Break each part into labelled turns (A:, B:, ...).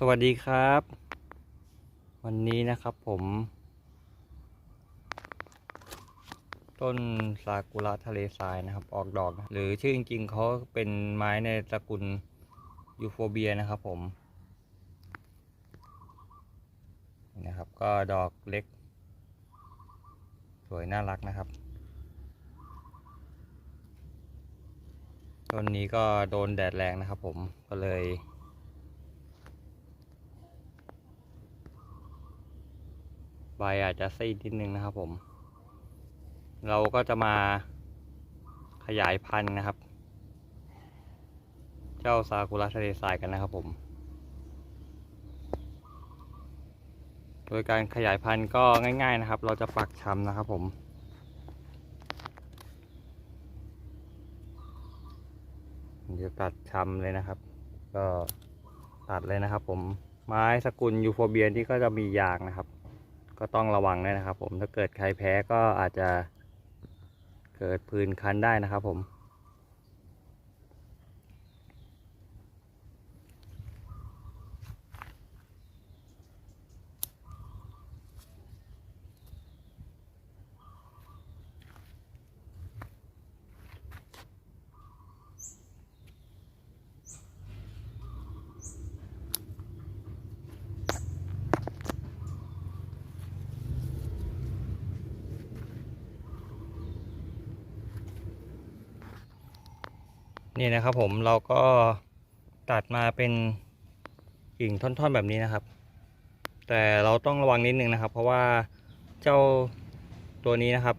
A: สวัสดีครับ วันนี้นะครับผม ต้นซากุระทะเลทรายนะครับ ออกดอกนะหรือชื่อจริงๆเขาเป็นไม้ในตระกูลยูโฟเบียนะครับผมนี่นะครับก็ดอกเล็ก สวยน่ารักนะครับ ต้นนี้ก็โดนแดดแรงนะครับผมก็เลย ใบอาจจะซีดนิดนึงนะครับผม เราก็จะมาขยายพันธุ์นะครับ เจ้าซากุระทะเลทรายกันนะครับผม โดยการขยายพันธุ์ก็ง่าย ๆนะครับ เราจะปักชำนะครับผมเดี๋ยวตัดชำเลยนะครับ ก็ตัดเลยนะครับผมไม้สกุลยูโฟเบียนที่ก็จะมียางนะครับ ก็ต้องระวังด้วยนะครับ ผมถ้าเกิดใครแพ้ก็อาจจะเกิดพื้นคันได้นะครับผม นี่นะครับผมเราก็ตัดมาเป็นกิ่งท่อนๆแบบนี้นะครับ แต่เราต้องระวังนิดนึงนะครับ เพราะว่าเจ้าตัวนี้นะครับ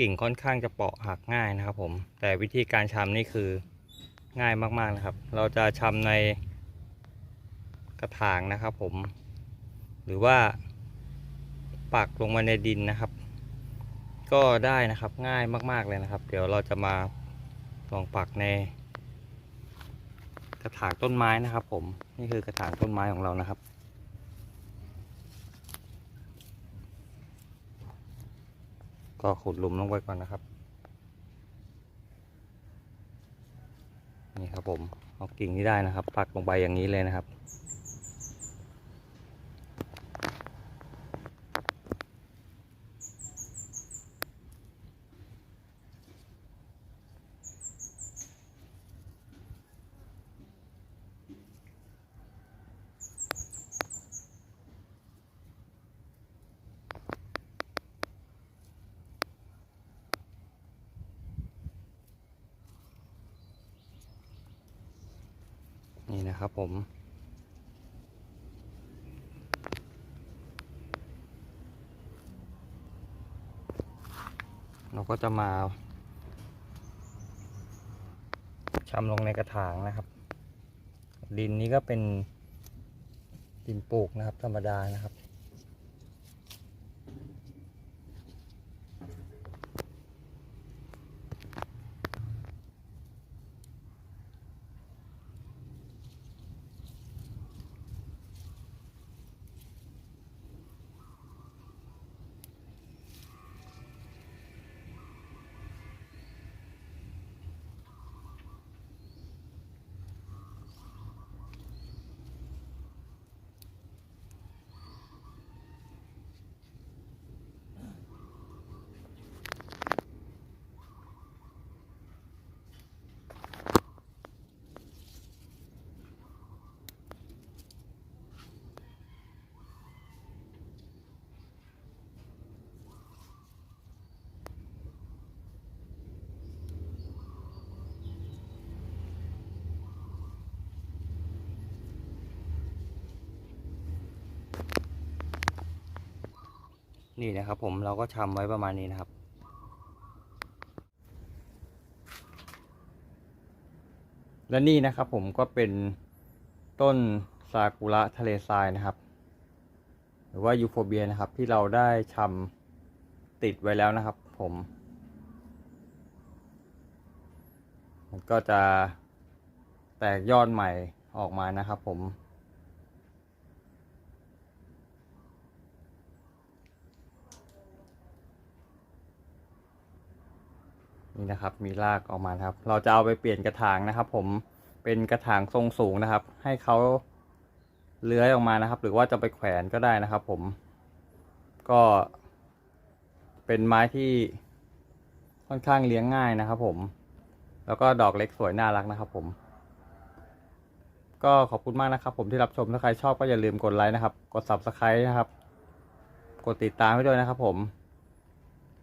A: กิ่งค่อนข้างจะเปราะหักง่ายนะครับ ผม แต่วิธีการชำนี่คือง่ายมากๆนะครับ เราจะชำในกระถางนะครับ ผม หรือว่าปักลงมาในดินนะครับ ก็ได้นะครับง่ายมาก ๆเลยนะครับ เดี๋ยวเราจะมาลองปักใน ระถางต้นไม้นะครับ ผมนี่คือกระถางต้นไม้ของเรานะครับ ก็ขุดหลุมลงไปก่อนนะครับ นี่ครับผมเอากิ่งที่ได้นะครับ ปักลงไปอย่างนี้เลยนะครับ นี่นะครับผม เราก็จะมาชำลงในกระถางนะครับ ดินนี้ก็เป็นดินปลูกนะครับธรรมดานะครับ นี่นะครับผมเราก็ชำไว้ประมาณนี้นะครับ และนี่นะครับผมก็เป็นต้นซากุระทะเลทรายนะครับ หรือว่ายูโฟเบียนะครับที่เราได้ชำติดไว้แล้วนะครับผมมันก็จะแตกยอดใหม่ออกมานะครับผม นี่นะครับ มีรากออกมาครับ เราจะเอาไปเปลี่ยนกระถางนะครับ ผมเป็นกระถางทรงสูงนะครับ ให้เขาเลื้อยออกมานะครับ หรือว่าจะไปแขวนก็ได้นะครับ ผม ก็ เป็นไม้ที่ค่อนข้างเลี้ยงง่ายนะครับ ผม แล้วก็ดอกเล็กสวยน่ารักนะครับ ผม ก็ขอบคุณมากนะครับ ผมที่รับชมถ้าใครชอบก็อย่าลืมกดไลค์นะครับ กด subscribe นะครับ กดติดตามไว้ด้วยนะครับ ผม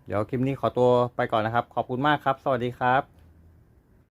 A: เดี๋ยวคลิปนี้ขอตัวไปก่อนนะครับ ขอบคุณมากครับ สวัสดีครับ